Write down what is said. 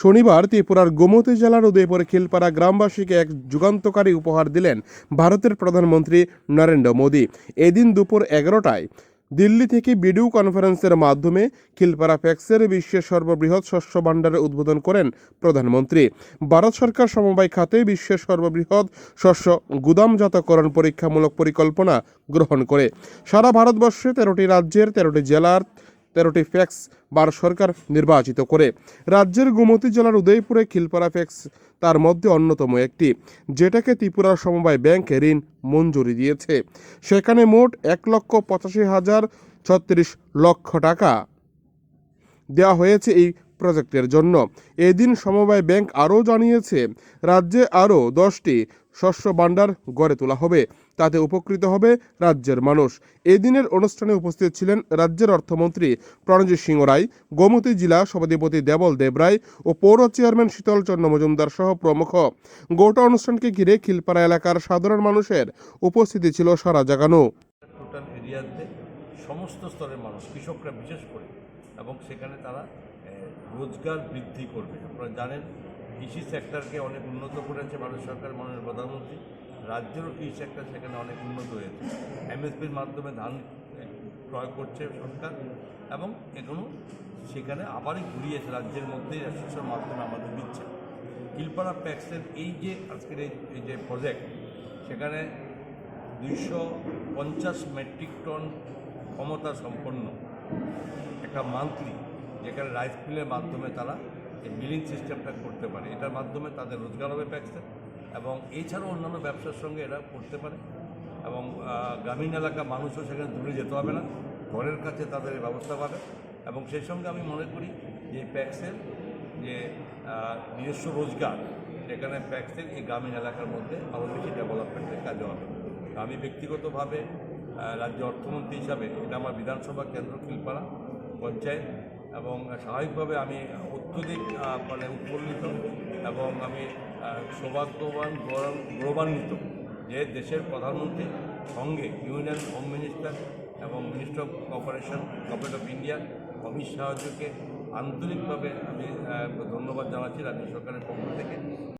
শনিবার ত্রিপুরার গোমতী জেলার উদয়পুর খিলপাড়া গ্রামবাসীকে এক যুগান্তকারী উপহার দিলেন ভারতের প্রধানমন্ত্রী নরেন্দ্র মোদী। এদিন দুপুর এগারোটায় দিল্লি থেকে ভিডিও কনফারেন্সের মাধ্যমে খিলপাড়া ফ্যাক্সের বিশ্বের সর্ববৃহৎ শস্য ভাণ্ডারের উদ্বোধন করেন প্রধানমন্ত্রী। ভারত সরকার সমবায় খাতে বিশ্বের সর্ববৃহৎ শস্য গুদামজাতকরণ পরীক্ষামূলক পরিকল্পনা গ্রহণ করে। সারা ভারতবর্ষে তেরোটি রাজ্যের তেরোটি জেলার তেরোটি ফ্যাক্স বার সরকার নির্বাচিত করে। রাজ্যের গোমতি জেলার উদয়পুরে খিলপাড়া ফ্যাক্স তার মধ্যে অন্যতম একটি, যেটাকে ত্রিপুরা সমবায় ব্যাংক ঋণ মঞ্জুরি দিয়েছে। সেখানে মোট এক লক্ষ পঁচাশি হাজার ছত্রিশ লক্ষ টাকা দেওয়া হয়েছে এই প্রজেক্টের জন্য। এদিন সমবায় ব্যাংক আরও জানিয়েছে, রাজ্যে আরও দশটি শস্য ভাণ্ডার গড়ে তোলা হবে। তাতে উপকৃত হবে রাজ্যের মানুষ। এদিনের অনুষ্ঠানে উপস্থিত ছিলেন রাজ্যের অর্থমন্ত্রী প্রণজিৎ সিংহ রায়, গোমতী জেলা সভাধিপতি দেবল দেবরায় ও পৌর চেয়ারম্যান শীতলচন্দ্র মজুমদার সহ প্রমুখ। গোটা অনুষ্ঠানকে ঘিরে খিলপাড়া এলাকার সাধারণ মানুষের উপস্থিতি ছিল সারা জাগানো। সমস্ত স্তরের মানুষ, কৃষকরা বিশেষ করে, এবং সেখানে তারা রোজগার বৃদ্ধি করবে। আপনারা জানেন, কৃষি সেক্টরকে অনেক উন্নত করেছে ভারত সরকার, মাননীয় প্রধানমন্ত্রী। রাজ্যেরও কৃষি সেক্টর সেখানে অনেক উন্নত হয়েছে। এমএসপির মাধ্যমে ধান ক্রয় করছে সরকার এবং এখনও সেখানে আবারই ঘুরিয়েছে রাজ্যের মধ্যেই শস্যের মাধ্যমে আমাদের দিচ্ছে। কিলপাড়া প্যাক্সের এই যে আজকের এই যে প্রজেক্ট সেখানে দুইশো পঞ্চাশ মেট্রিক টন ক্ষমতা সম্পন্ন একটা মান্থলি যেখানে রাইস মিলের মাধ্যমে তারা এই বিলিং সিস্টেমটা করতে পারে। এটার মাধ্যমে তাদের রোজগার হবে ট্যাক্সের এবং এছাড়াও অন্যান্য ব্যবসার সঙ্গে এরা করতে পারে এবং গ্রামীণ এলাকা মানুষও সেখানে দূরে যেতে হবে না, ঘরের কাছে তাদের ব্যবস্থা পাবে এবং সেই সঙ্গে আমি মনে করি যে প্যাক্সের যে নিজস্ব রোজগার, সেখানে প্যাক্সের এই গ্রামীণ এলাকার মধ্যে আরও বেশি ডেভেলপমেন্টের কাজে হবে। আমি ব্যক্তিগতভাবে রাজ্য অর্থমন্ত্রী হিসাবে, এটা আমার বিধানসভা কেন্দ্র খিলপাড়া পঞ্চায়েত এবং স্বাভাবিকভাবে আমি অত্যধিক মানে উৎফুল্লিত এবং আমি সৌভাগ্যবান গৌরবান্বিত যে দেশের প্রধানমন্ত্রী সঙ্গে ইউনিয়ন হোম মিনিস্টার এবং minister of corporation, government of India, Amit সাহায্যকে আন্তরিকভাবে আমি ধন্যবাদ জানাচ্ছি রাজ্য সরকারের পক্ষ থেকে।